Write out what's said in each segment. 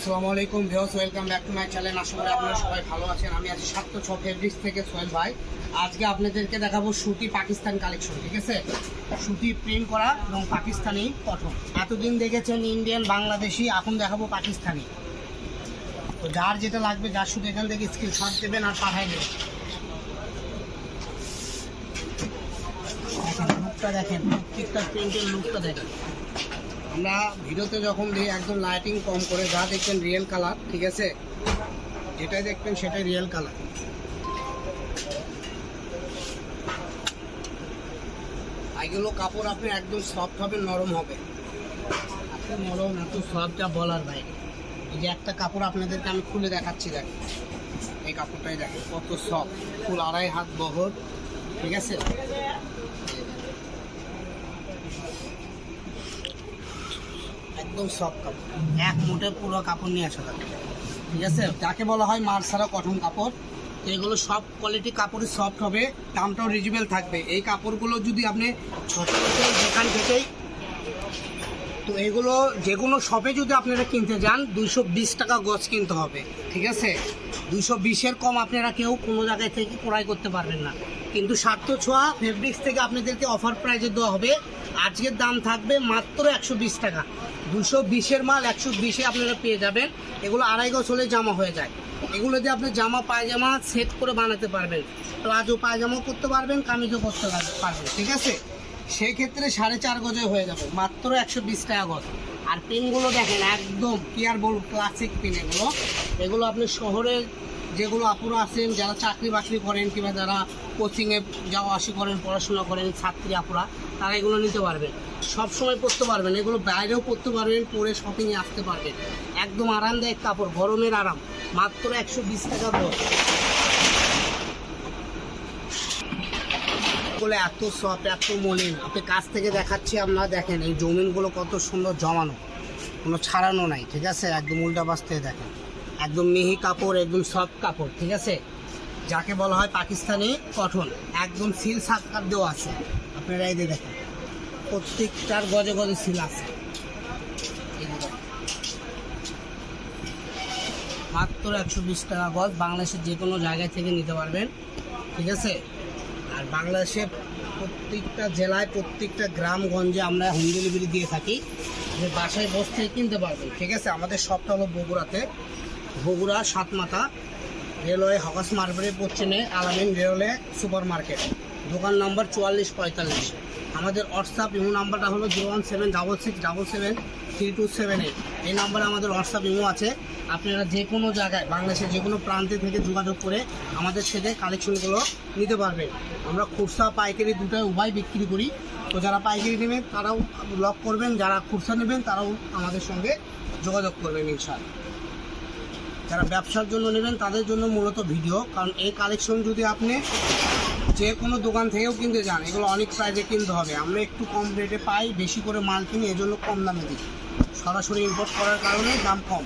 আসসালামু আলাইকুম viewers, welcome back to my channel. আশা আপনারা সবাই ভালো আছেন। আমি আছি সাতশো ছ ফেব্রিক্স থেকে সোহেল ভাই। আজকে আপনাদেরকে দেখাবো সুতি পাকিস্তান কালেকশন, ঠিক আছে? সুতি প্রিন্ট করা এবং পাকিস্তানি কটন এতদিন দেখেছেন ইন্ডিয়ান, বাংলাদেশি, এখন দেখাবো পাকিস্তানি। তো যার যেটা লাগবে, যার শুধু এখান থেকে স্কিল স্ক্রিনশট দেবেন আর পাঠাই দেবেন। লুকটা দেখেন, প্রত্যেকটা প্রিন্টের লুকটা দেখেন। আমরা ভিডিওতে যখন দিই একদম লাইটিং কম করে, যা দেখবেন রিয়েল কালার ঠিক আছে? যেটাই দেখবেন সেটাই রিয়েল কালার এগুলো কাপড় আপনি একদম সফট হবে, নরম হবে। এত নরম, এত সফট যা বলার বাইরে। এই যে একটা কাপড় আপনাদেরকে আমি খুলে দেখাচ্ছি, দেখেন। এই কাপড়টাই দেখেন, কত সফট ফুল আড়াই হাত বহর, ঠিক আছে? একদম সফট কাপড়। এক মুঠে পুরো কাপড় নিয়ে আসা থাকে। ঠিক আছে? যাকে বলা হয় মার্সারা কটন কাপড়, এগুলো সব কোয়ালিটি কাপড়ই সফট হবে, দামটাও রিজনেবল থাকবে। এই কাপড়গুলো যদি আপনি ছশো বছর দোকান থেকেই, তো এগুলো যে কোনো শপে যদি আপনারা কিনতে যান, দুইশো বিশ টাকা গজ কিনতে হবে। ঠিক আছে? দুইশো বিশের কম আপনারা কেউ কোনো জায়গায় থেকে ক্রয় করতে পারবেন না। কিন্তু স্বার্থ ছোঁয়া ফেব্রিক্স থেকে আপনাদেরকে অফার প্রাইজে দেওয়া হবে। আজকের দাম থাকবে মাত্র একশো বিশ টাকা। দুশো বিশের মাল একশো বিশে আপনারা পেয়ে যাবেন। এগুলো আড়াই গজ হলে জামা হয়ে যায়। এগুলো দিয়ে আপনি জামা, পায়জামা সেট করে বানাতে পারবেন। প্লাজো পায়জামাও করতে পারবেন, কামিজও করতে পারবেন, ঠিক আছে? সেই ক্ষেত্রে সাড়ে চার গজে হয়ে যাবে, মাত্র একশো বিশ টাকা গজ। আর পিনগুলো দেখেন, একদম কি আর বলব ক্লাসিক পিন এগুলো। এগুলো আপনি শহরে যেগুলো আপুরা আছেন, যারা চাকরি বাকরি করেন কিংবা যারা কোচিংয়ে যাওয়া আসি করেন, পড়াশোনা করেন, ছাত্রী আপুরা, তারা এগুলো নিতে পারবেন। সব সময় পরতে পারবেন, এগুলো বাইরেও পরতে পারবেন পরে শপিংয়ে আসতে পারবেন। একদম আরামদায়ক কাপড়, গরমের আরাম, মাত্র একশো বিশ টাকা গজ বলে এত সফট এত মলিন, আপনি কাছ থেকে দেখাচ্ছি, আপনারা দেখেন, এই জমিনগুলো কত সুন্দর জমানো, কোনো ছাড়ানো নাই, ঠিক আছে? একদম উল্টা থেকে দেখেন। একদম মিহি কাপড়, একদম সফট কাপড়, ঠিক আছে? যাকে বলা হয় পাকিস্তানি কঠন একদম সিল সাতকার দেওয়া আছে। আপনারা এই দেখেন, প্রত্যেকটার গজে গজে সিল আছে। মাত্র একশো বিশ টাকা গজ বাংলাদেশের যে কোনো জায়গায় থেকে নিতে পারবেন, ঠিক আছে? আর বাংলাদেশে প্রত্যেকটা জেলায়, প্রত্যেকটা গ্রামগঞ্জে আমরা হোম ডেলিভারি দিয়ে থাকি। বাসায় বসে কিনতে পারবেন, ঠিক আছে? আমাদের সবটা হলো বগুড়াতে। বগুড়া, সাতমাথা, রেলওয়ে, হকাস মার্কেটের পশ্চিমে আলামিন রেলওয়ে সুপার মার্কেট দোকান নাম্বার চুয়াল্লিশ, পঁয়তাল্লিশ। আমাদের হোয়াটসঅ্যাপ ইমো নাম্বারটা হলো zero one seven, double six, double seven, three two seven eight. এই নাম্বারে আমাদের হোয়াটসঅ্যাপ ইমো আছে। আপনারা যে কোনো জায়গায়, বাংলাদেশের যে কোনো প্রান্তে থেকে যোগাযোগ করে আমাদের সাথে কালেকশনগুলো নিতে পারবেন। আমরা খুচরা পাইকারি দুটোই উভয় বিক্রি করি। তো যারা পাইকারি নেবেন, তারাও লক করবেন। যারা খুরসা নেবেন, তারাও আমাদের সঙ্গে যোগাযোগ করবেন ইনশাআল্লাহ। যারা ব্যবসার জন্য নেবেন, তাদের জন্য মূলত ভিডিও। কারণ এই কালেকশন যদি আপনি যে কোনো দোকান থেকেও কিনতে যান এগুলো অনেক প্রাইজে কিনতে হবে। আমরা একটু কম রেটে পাই, বেশি করে মাল কিনি, এজন্য কম দামে দিই। সরাসরি ইম্পোর্ট করার কারণে দাম কম।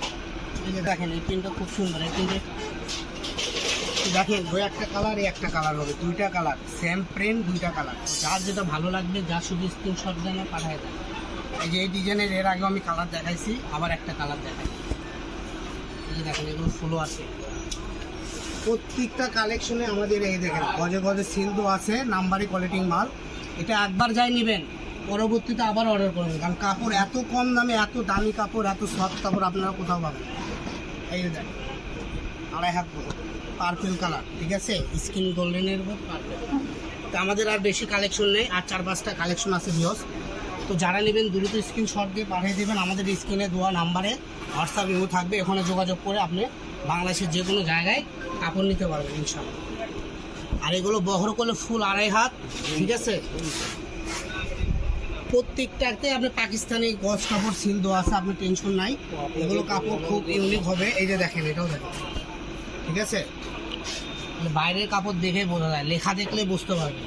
এই যে দেখেন, এই প্রিন্টটা খুব সুন্দর। এই প্রিন্টে দেখেন, ওই একটা কালার এই একটা কালার হবে। দুইটা কালার সেম প্রিন্ট দুইটা কালার যার যেটা ভালো লাগবে, যার শুধু স্ক্রিনশট আর পাঠায় দেন। এই যে এই ডিজাইনের এর আগেও আমি কালার দেখাইছি, আবার একটা কালার দেখাই। এই দেখেন, এগুলো ফুলও আছে। প্রত্যেকটা কালেকশনে আমাদের এই দেখেন, গজে গজে সিল তো আছে, নাম্বারি কোয়ালিটিং মাল। এটা একবার যাই নেবেন, পরবর্তীতে আবার অর্ডার করবেন, কারণ কাপড় এত কম দামে, এত দামি কাপড়, এত সফট কাপড় আপনারা কোথাও পাবেন। এই দেখেন, আড়াই হাত পার্পেল কালার ঠিক আছে? স্কিন গোল্ডেনের উপর পার্পেল আমাদের আর বেশি কালেকশন নেই, আর চার পাঁচটা কালেকশন আছে ভিওস তো যারা নেবেন দ্রুত স্ক্রিনশট দিয়ে পাঠিয়ে দেবেন আমাদের স্ক্রিনে দেওয়া নাম্বারে হোয়াটসঅ্যাপ ইমো থাকবে। এখানে যোগাযোগ করে আপনি বাংলাদেশের যে কোনো জায়গায় কাপড় নিতে পারবেন ইনশাল্লাহ আর এগুলো বহর করলে ফুল আড়াই হাত, ঠিক আছে? প্রত্যেকটাতে আপনি পাকিস্তানি গজ কাপড় সিল দেওয়া আছে আপনি টেনশন নাই। এগুলো কাপড় খুব ইউনিক হবে। এই যে দেখেন, এটাও দেখেন। ঠিক আছে? মানে বাইরের কাপড় দেখে বোঝা যায়। লেখা দেখলে বুঝতে পারবে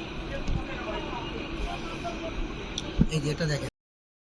এই যে এটা দেখেন।